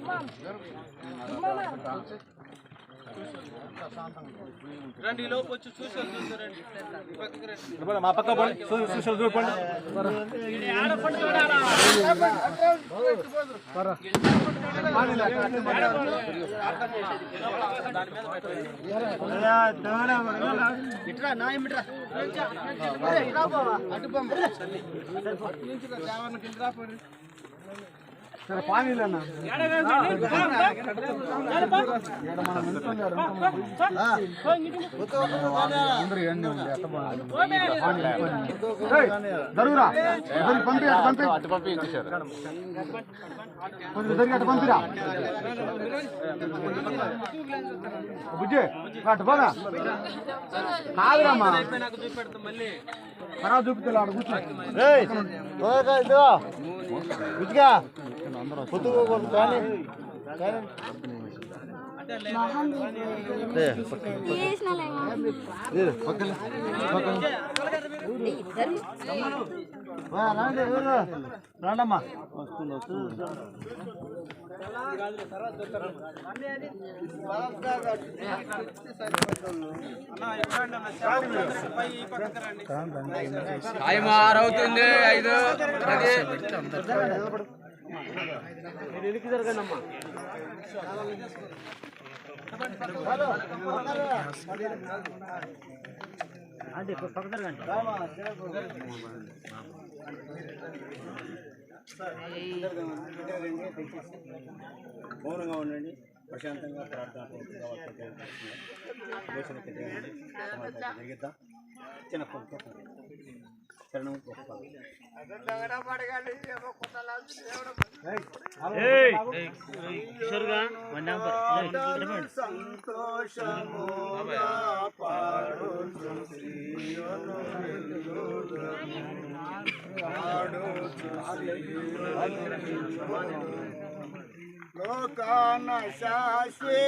Mama. Mama. రండి లోపు వచ్చి చూసి చూసారండి పక్కకి రండి. మా పక్క పోండి. సోషల్ చూడండి ఇట్రా నా ఇమిట్రా అటు పంప దేవన్న జరుగురా ఇద్దరికి పంపి అటు పంపి అటు పంపి. కొంచెం ఇద్దరికి అటు పంపిరా. బుజ్జి అటు పోదా కాదురమ్మా. తర్వాత చూపుతా కూర్చో. రాండమ్మా. వస్తుంది అన్న ఎక్కడండి అన్న చాలా పై ఈ పక్కకి రండి టైం మౌనంగా ఉండండి ప్రశాంతంగా ప్రార్థన జరిగిద్దాం. చిన్న కొంత చరణం లోకాన శాశ్వతానందమేమియు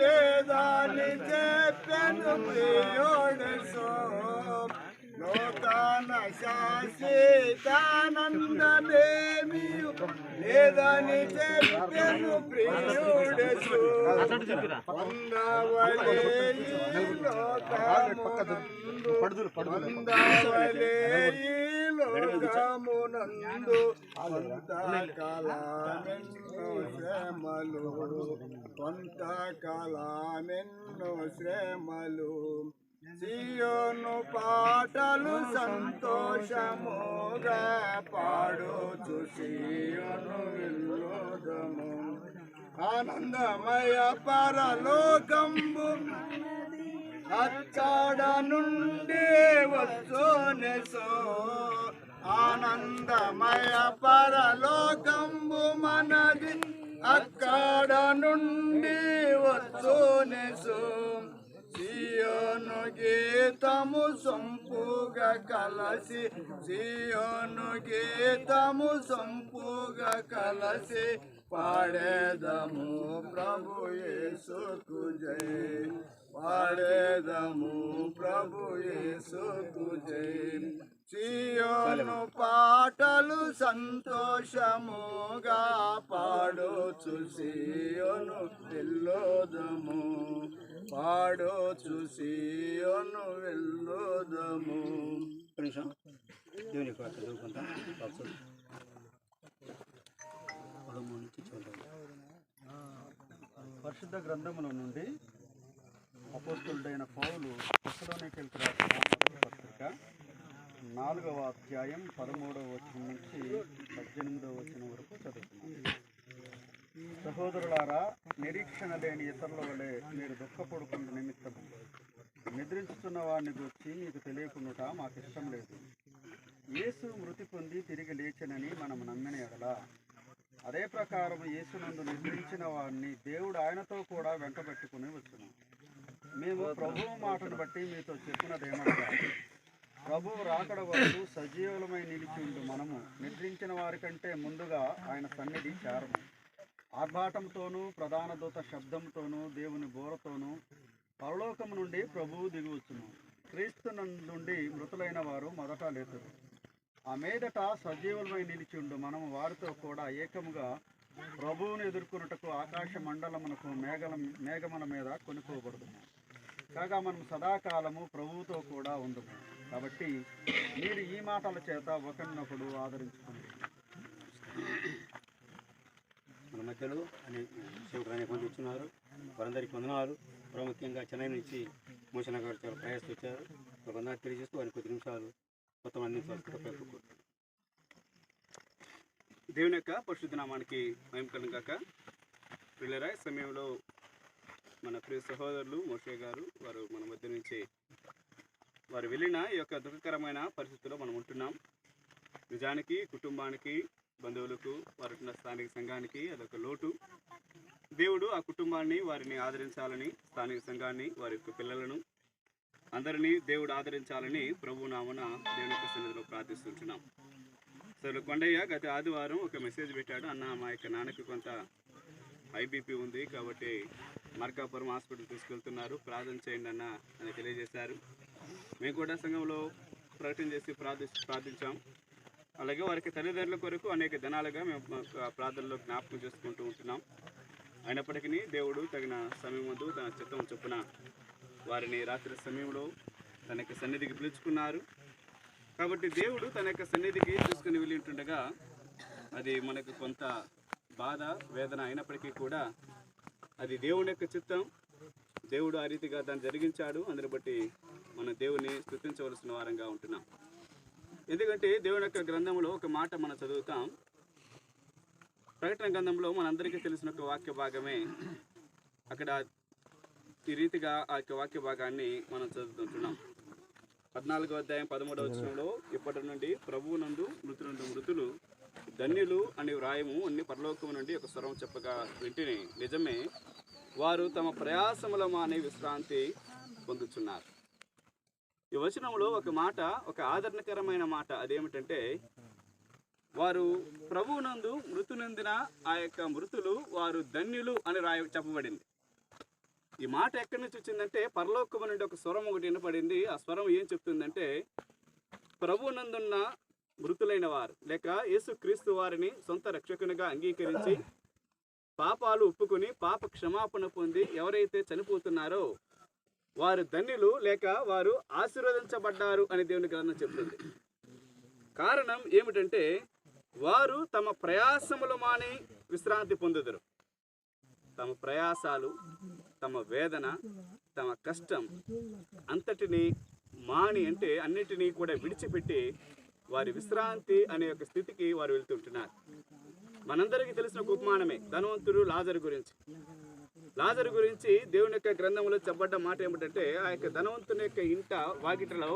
లేదని చెప్పను ప్రియోడు సో లోకాన శాశ్వతానందమేమియు లేదని చెప్పను ప్రియుడు సో పొందవలే ఈ లోకమునందు పొందవలే ఈ లోకమునందు కొంతకాలమెన్నో శ్రమలు కొంతకాలమెన్నో శ్రమలు. సియోను పాటలు సంతోషముగా పాడుచు సియోను విల్లోదము ఆనందమయ పరలోకంబు అక్కడ నుండి వచ్చోనెసో ఆనందమయ పరలోకంబు మనది అక్కడ నుండి వచ్చోనెసో సియోను గీతము సంపుగా కలసి సియోను గీతము సంపుగా కలసి పాడేదము ప్రభు యేసుకు జై. పాడేదము ప్రభు యేసుకు జై. సియోను పాటలు సంతోషముగా పాడోచు సియోను వెళ్ళోదము. పాడోచు సియోను వెళ్ళోదము. నిమిషం. దేవుని యొక్క చదువుకుంటాం. పదమూడు నుంచి చూద్దాం పరిశుద్ధ గ్రంథముల నుండి అపోస్తుడైన పౌలు పుస్తలోనికి రాసిన పత్రిక. నాలుగవ అధ్యాయం పదమూడవ వచనం నుంచి పద్దెనిమిదవ వచనం వరకు చదువుతున్నాం. సహోదరులారా నిరీక్షణ లేని ఇతరుల వలె మీరు దుఃఖపడుకున్న నిమిత్తం నిద్రించుతున్న వారిని గురించి మీకు తెలియకుండా మాకు ఇష్టం లేదు. యేసు మృతి పొంది తిరిగి లేచనని మనం నమ్మిన ఎడలా. అదే ప్రకారం యేసునందు నిద్రించిన వారిని దేవుడు ఆయనతో కూడా వెంటబెట్టుకుని వచ్చును. మేము ప్రభువు మాటను బట్టి మీతో చెప్పినదేమనగా ప్రభువు రాకడ వరకు సజీవులమై నిలిచి ఉండు మనము. నిద్రించిన వారి కంటే ముందుగా ఆయన సన్నిధి చేరము ఆర్భాటంతోనూ ప్రధాన దూత శబ్దంతోనూ దేవుని బోరతోనూ పరలోకము నుండి ప్రభువు దిగువచ్చును. క్రీస్తు నుండి మృతులైన వారు మొదట లేతురు. ఆ మీదట సజీవులమై నిలిచిండు మనము. వారితో కూడా ఏకముగా ప్రభువును ఎదుర్కొనుటకు ఆకాశ మండలమునకు మేఘల మేఘముల మీద కొనుక్కోబడుతున్నాం కాగా మనం సదాకాలము ప్రభువుతో కూడా ఉందము. కాబట్టి మీరు ఈ మాటల చేత ఒకరినొకడు ఆదరించుకోండి. మన మధ్యలో అనే సేవకులు అనేక మంది వచ్చినారు వారందరికీ వందనాలు. ప్రాముఖ్యంగా చెన్నై నుంచి మోషన్ గారు చాలా ప్రయాసం వచ్చారు. వందనాలు తెలియజేస్తూ వారిని కొద్ది నిమిషాలు మొత్తం అందించాల్సి దేవుని యొక్క పరిశుద్ధ నామానికి మహిమ కలుగు కాక పిల్లరా సమయంలో మన ప్రియ సహోదరులు మోషే గారు వారు మన మధ్య నుంచి వారు వెళ్ళిన ఈ యొక్క దుఃఖకరమైన పరిస్థితుల్లో మనం ఉంటున్నాం. నిజానికి కుటుంబానికి బంధువులకు వారు ఉన్న స్థానిక సంఘానికి అదొక లోటు. దేవుడు ఆ కుటుంబాన్ని వారిని ఆదరించాలని స్థానిక సంఘాన్ని వారి యొక్క పిల్లలను అందరినీ దేవుడు ఆదరించాలని ప్రభు నామన దేవుని యొక్క సన్నిధిలో ప్రార్థిస్తుంటున్నాం. సరే కొండయ్య గత ఆదివారం ఒక మెసేజ్ పెట్టాడు. అన్న మా యొక్క నాన్నకి కొంత ఐబీపీ ఉంది కాబట్టి మార్కాపురం హాస్పిటల్ తీసుకెళ్తున్నారు. ప్రార్థన చేయండి అన్న అని తెలియజేశారు. మేము కూడా సంఘంలో ప్రకటన చేసి ప్రార్థి ప్రార్థించాం. అలాగే వారికి తల్లిదండ్రుల కొరకు అనేక దినాలుగా మేము ప్రార్థనలో జ్ఞాపకం చేసుకుంటూ ఉంటున్నాం. అయినప్పటికీ దేవుడు తగిన సమయం ముందు తన చిత్తం చొప్పున వారిని రాత్రి సమయంలో తన యొక్క సన్నిధికి పిలుచుకున్నారు. కాబట్టి దేవుడు తన యొక్క సన్నిధికి తీసుకుని వెళ్ళి ఉంటుండగా అది మనకు కొంత బాధ వేదన అయినప్పటికీ కూడా అది దేవుని యొక్క చిత్తం. దేవుడు ఆ రీతిగా దాన్ని జరిగించాడు. అందుని బట్టి మన దేవుని స్థుతించవలసిన వారంగా ఉంటున్నాం. ఎందుకంటే దేవుని యొక్క గ్రంథంలో ఒక మాట మనం చదువుతాం. ప్రకటన గ్రంథంలో మనందరికీ తెలిసిన ఒక వాక్య భాగమే అక్కడ ఈ రీతిగా ఆ యొక్క వాక్య భాగాన్ని మనం చదువుతుంటున్నాం. పద్నాలుగో అధ్యాయం పదమూడవ వచనంలో ఇప్పటి నుండి ప్రభువు నందు మృతులందు మృతులు ధన్యులు అని వ్రాయము అన్ని పరలోకము నుండి ఒక స్వరం చెప్పగా వింటిని నిజమే. వారు తమ ప్రయాసముల మానే విశ్రాంతి పొందుతున్నారు ఈ వచనంలో ఒక మాట ఒక ఆదరణకరమైన మాట అదేమిటంటే వారు ప్రభువునందు మృతు నొందిన ఆ యొక్క మృతులు వారు ధన్యులు అని రాయ చెప్పబడింది. ఈ మాట ఎక్కడి నుంచి వచ్చిందంటే పరలోకము నుండి ఒక స్వరం ఒకటి వినపడింది. ఆ స్వరం ఏం చెప్తుందంటే ప్రభునందున్న మృతులైన వారు లేక యేసుక్రీస్తు వారిని సొంత రక్షకునిగా అంగీకరించి పాపాలు ఒప్పుకొని పాప క్షమాపణ పొంది ఎవరైతే చనిపోతున్నారో వారు ధన్యులు లేక వారు ఆశీర్వదించబడ్డారు అని దేవుని గ్రంథం చెప్తుంది. కారణం ఏమిటంటే వారు తమ ప్రయాసములు మాని విశ్రాంతి పొందుదురు. తమ ప్రయాసాలు తమ వేదన తమ కష్టం అంతటిని మాని అంటే అన్నిటినీ కూడా విడిచిపెట్టి వారి విశ్రాంతి అనే ఒక స్థితికి వారు వెళ్తుంటున్నారు. మనందరికీ తెలిసిన ఉపమానమే ధనవంతుడు లాజరు గురించి. లాజరు గురించి దేవుని యొక్క గ్రంథంలో చెప్పబడ్డ మాట ఏమిటంటే ఆ యొక్క ధనవంతుని యొక్క ఇంట వాకిటలో